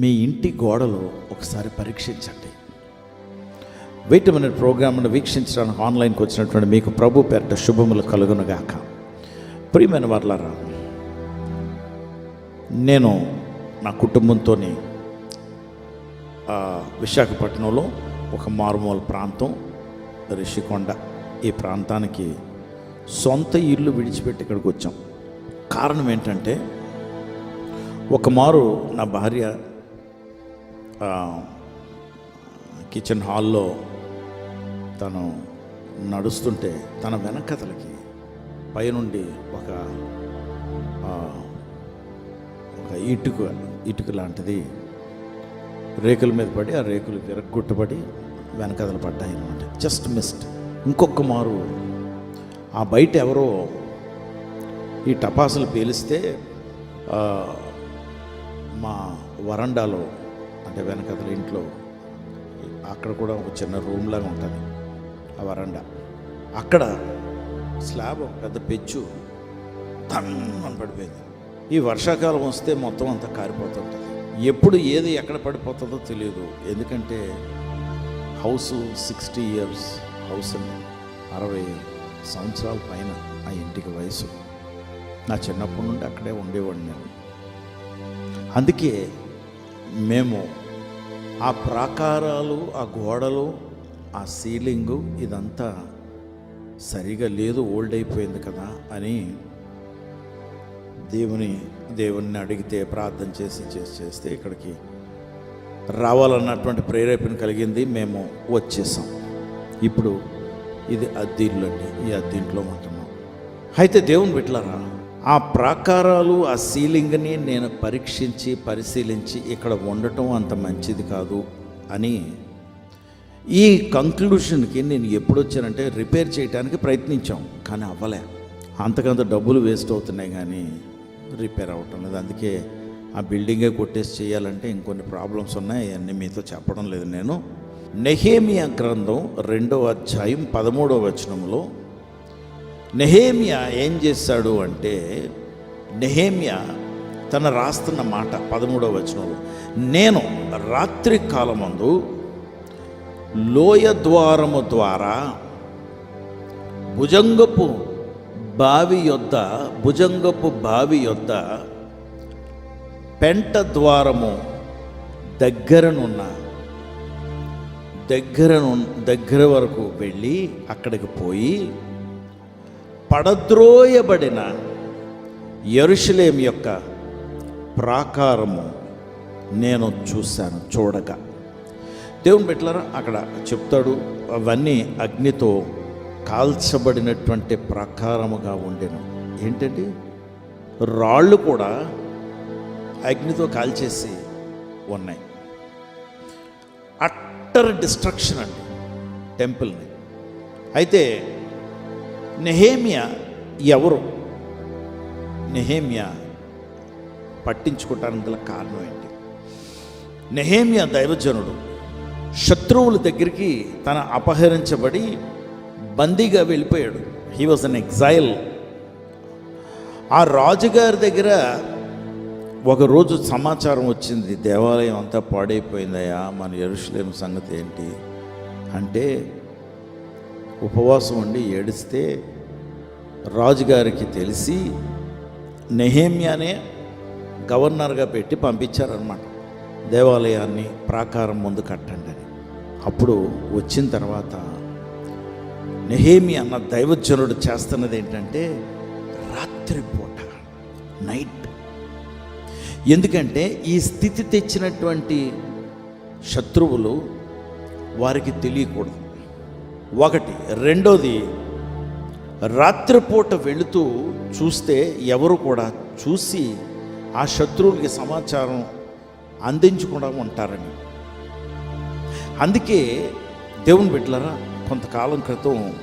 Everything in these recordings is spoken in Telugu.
మీ ఇంటి గోడలు ఒకసారి పరీక్షించండి. వెయిట్ మినిట్ ప్రోగ్రామ్ను వీక్షించడానికి ఆన్లైన్కి వచ్చినటువంటి మీకు ప్రభు పేరిట శుభములు కలుగునుగాక. ప్రియమైన వర్లారా నేను నా కుటుంబంతో విశాఖపట్నంలో ఒక మారుమూల ప్రాంతం రిషికొండ ఈ ప్రాంతానికి సొంత ఇల్లు విడిచిపెట్టి ఇక్కడికి వచ్చాం. కారణం ఏంటంటే ఒక మారు నా భార్య కిచెన్ హాల్లో తను నడుస్తుంటే తన వెనకతలకి పైనుండి ఒక ఒక ఇటుక ఇటుక లాంటిది రేకుల మీద పడి ఆ రేకులు విరగ్గొట్టబడి వెనకదలు పడ్డాయి అనమాట జస్ట్ మిస్డ్ ఇంకొక మారు ఆ బయట ఎవరో ఈ టపాసులు పేలిస్తే మా వరండాలో అంటే వెనకతల ఇంట్లో అక్కడ కూడా ఒక చిన్న రూమ్ లాగా ఉంటుంది. ఆ వరండా. అక్కడ స్లాబ్ ఒక పెద్ద పెచ్చు తమ్మని పడిపోయింది. ఈ వర్షాకాలం వస్తే మొత్తం అంతా కారిపోతుంటుంది ఎప్పుడు ఏది ఎక్కడ పడిపోతుందో తెలియదు. ఎందుకంటే హౌస్ సిక్స్టీ ఇయర్స్ హౌస్ అండి. అరవై సంవత్సరాల పైన ఆ ఇంటికి వయసు. నా చిన్నప్పటి నుండి అక్కడే ఉండేవాడిని నేను. అందుకే మేము ఆ ప్రాకారాలు ఆ గోడలు ఆ సీలింగు ఇదంతా సరిగా లేదు ఓల్డ్ అయిపోయింది కదా అని దేవుని దేవుణ్ణి అడిగితే ప్రార్థన చేసి చేసి చేస్తే ఇక్కడికి రావాలన్నటువంటి ప్రేరేపణ కలిగింది. మేము వచ్చేసాం. ఇప్పుడు ఇది అద్దీళ్ళు అండి ఈ అద్దీంట్లో ఉంటున్నాం. అయితే దేవుని పెట్టలారా ఆ ప్రాకారాలు ఆ సీలింగ్ని నేను పరీక్షించి పరిశీలించి ఇక్కడ ఉండటం అంత మంచిది కాదు అని ఈ కంక్లూషన్కి నేను ఎప్పుడు వచ్చానంటే రిపేర్ చేయడానికి ప్రయత్నించాం కానీ అవ్వలే. అంతకంత డబ్బులు వేస్ట్ అవుతున్నాయి కానీ రిపేర్ అవటం లేదు. అందుకే ఆ బిల్డింగే కొట్టేసి చేయాలంటే ఇంకొన్ని ప్రాబ్లమ్స్ ఉన్నాయి అవన్నీ మీతో చెప్పడం లేదు నేను. నెహేమియా గ్రంథం రెండవ అధ్యాయం పదమూడవ వచనంలో నెహేమియా ఏం చేశాడు అంటే నెహేమియా తన రాస్తున్న మాట పదమూడవ వచనంలో నేను రాత్రి కాలమందు లోయ ద్వారము ద్వారా భుజంగపు బావి యొద్ద భుజంగపు బావి యొద్ద పెంట ద్వారము దగ్గరనున్న దగ్గర దగ్గర వరకు వెళ్ళి అక్కడికి పోయి పడద్రోయబడిన యెరూషలేం యొక్క ప్రాకారము నేను చూశాను చూడగా. దేవుని పెట్టారా అక్కడ చెప్తాడు అవన్నీ అగ్నితో కాల్చబడినటువంటి ప్రాకారముగా ఉండెను. ఏంటండి? రాళ్ళు కూడా అగ్నితో కాల్చేసి ఉన్నాయి. అట్టర్ డిస్ట్రక్షన్ అండి టెంపుల్ని. అయితే నెహేమియా ఎవరు? నెహేమియా పట్టించుకోవటానికి గల కారణం ఏంటి? నెహేమియా దైవజనుడు శత్రువుల దగ్గరికి తన అపహరించబడి బందీగా వెళ్ళిపోయాడు. హీ వాజ్ అన్ ఎగ్జైల్ ఆ రాజుగారి దగ్గర ఒకరోజు సమాచారం వచ్చింది. దేవాలయం అంతా పాడైపోయిందయ్యా మన ఎరుషులేం సంగతి ఏంటి? అంటే ఉపవాసం ఉండి ఏడిస్తే రాజుగారికి తెలిసి నెహేమ్యానే గవర్నర్గా పెట్టి పంపించారనమాట దేవాలయాన్ని ప్రాకారం ముందు కట్టండి అని. అప్పుడు వచ్చిన తర్వాత నెహేమి అన్న దైవజనుడు చేస్తున్నది ఏంటంటే రాత్రిపూట నైట్. ఎందుకంటే ఈ స్థితి తెచ్చినటువంటి శత్రువులు వారికి తెలియకూడదు. ఒకటి. రెండోది రాత్రిపూట వెళుతూ చూస్తే ఎవరు కూడా చూసి ఆ శత్రువులకి సమాచారం అందించకుండా ఉంటారని. అందుకే దేవుని బిడ్డలరా కొంతకాలం క్రితం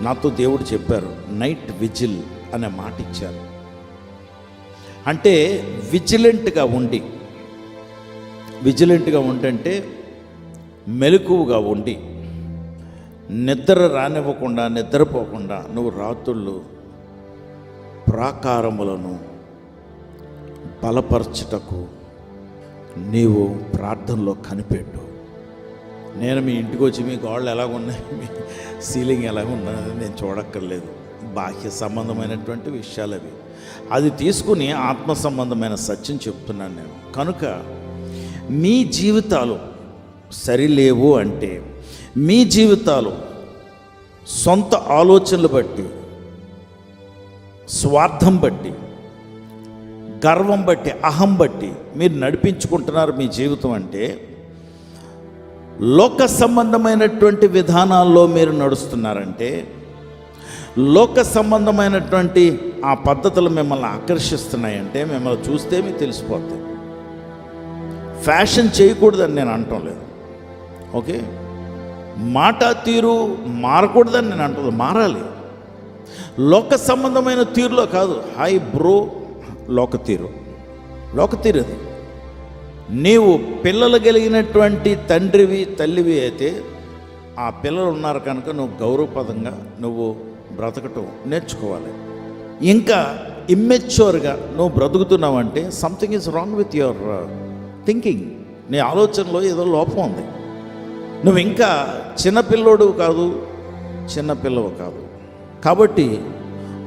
నాతో దేవుడు చెప్పారు నైట్ విజిల్ అనే మాట ఇచ్చారు. అంటే విజిలెంట్గా ఉండి విజిలెంట్గా ఉండంటే మెలకువగా ఉండి నిద్ర రానివ్వకుండా నిద్రపోకుండా నువ్వు రాత్రుళ్ళు ప్రాకారములను బలపరచుటకు నీవు ప్రార్థనలో కనిపెట్టు. నేను మీ ఇంటికి వచ్చి మీ గోళ్ళు ఎలాగ ఉన్నాయి మీ సీలింగ్ ఎలాగున్నది నేను చూడక్కర్లేదు. బాహ్య సంబంధమైనటువంటి విషయాలు అవి. అది తీసుకుని ఆత్మ సంబంధమైన సత్యం చెప్తున్నాను నేను. కనుక మీ జీవితాలు సరిలేవు అంటే మీ జీవితాలు సొంత ఆలోచనలు బట్టి స్వార్థం బట్టి గర్వం బట్టి అహం బట్టి మీరు నడిపించుకుంటున్నారు మీ జీవితం అంటే లోక సంబంధమైనటువంటి విధానాల్లో మీరు నడుస్తున్నారంటే లోక సంబంధమైనటువంటి ఆ పద్ధతులు మిమ్మల్ని ఆకర్షిస్తున్నాయంటే మిమ్మల్ని చూస్తే మీకు తెలిసిపోతాయి. ఫ్యాషన్ చేయకూడదని నేను అంటం లేదు. ఓకే? మాట తీరు మారకూడదని నేను అంటుంది. మారాలి. లోక సంబంధమైన తీరులో కాదు. హై బ్రో లోక తీరు. లోక తీరు అది. నీవు పిల్లలు కలిగినటువంటి తండ్రివి తల్లివి అయితే ఆ పిల్లలు ఉన్నారు కనుక నువ్వు గౌరవపదంగా నువ్వు బ్రతకటం నేర్చుకోవాలి. ఇంకా ఇమ్మెచ్యూర్గా నువ్వు బ్రతుకుతున్నావంటే something is wrong with your thinking నీ ఆలోచనలో ఏదో లోపం ఉంది. నువ్వు ఇంకా చిన్నపిల్లోడు కాదు చిన్నపిల్లవు కాదు. కాబట్టి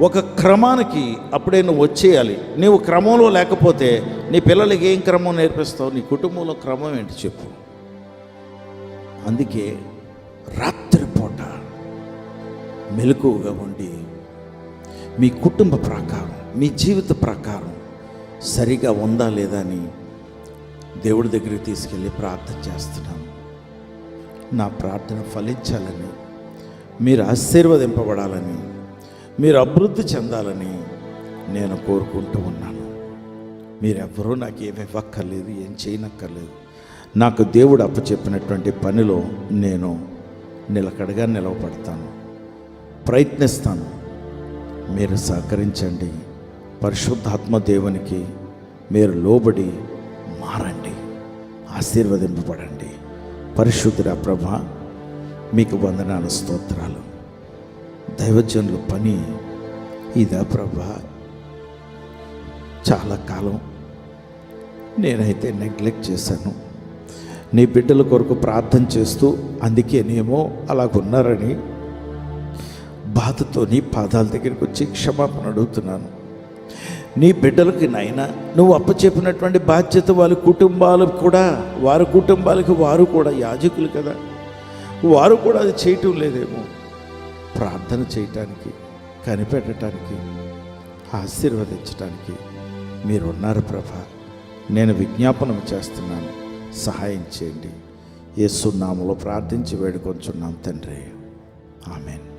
ఒక క్రమానికి అప్పుడే నువ్వు వచ్చేయాలి. నీవు క్రమంలో లేకపోతే నీ పిల్లలకి ఏం క్రమం నేర్పిస్తావు? నీ కుటుంబంలో క్రమం ఏంటి చెప్పు. అందుకే రాత్రిపూట మెలకువగా ఉండి మీ కుటుంబ ప్రకారం మీ జీవిత ప్రకారం సరిగా ఉందా లేదా అని దేవుడి దగ్గరికి తీసుకెళ్ళి ప్రార్థన చేస్తున్నాను. నా ప్రార్థన ఫలించాలని మీరు ఆశీర్వదింపబడాలని మీరు అభివృద్ధి చెందాలని నేను కోరుకుంటూ ఉన్నాను. మీరెవ్వరూ నాకు ఏమి ఇవ్వక్కర్లేదు ఏం చేయనక్కర్లేదు. నాకు దేవుడు అప్పచెప్పినటువంటి పనిలో నేను నిలకడగా నిలవబడతాను. ప్రయత్నిస్తాను. మీరు సహకరించండి. పరిశుద్ధాత్మ దేవునికి మీరు లోబడి మారండి. ఆశీర్వదింపబడండి. పరిశుద్ధుడ ప్రభ మీకు వందనాలు స్తోత్రాలు. దైవజనుల పని ఇదా ప్రభ. చాలా కాలం నేనైతే నెగ్లెక్ట్ చేశాను. నీ బిడ్డల కొరకు ప్రార్థన చేస్తూ అందుకేనేమో అలాగున్నారని బాధతో నీ పాదాల దగ్గరికి వచ్చి క్షమాపణ అడుగుతున్నాను. నీ బిడ్డలకి నాయన నువ్వు అప్పచెప్పినటువంటి బాధ్యత వాళ్ళ కుటుంబాలకు కూడా వారి కుటుంబాలకి వారు కూడా యాజకులు కదా. వారు కూడా అది చేయటం లేదేమో. ప్రార్థన చేయటానికి కనిపెట్టడానికి ఆశీర్వదించడానికి మీరున్నారు ప్రభా. నేను విజ్ఞాపనం చేస్తున్నాను. సహాయం చేయండి. ఏ నామములో ప్రార్థించి వేడుకొంచున్నాం తండ్రి. ఆమెన్.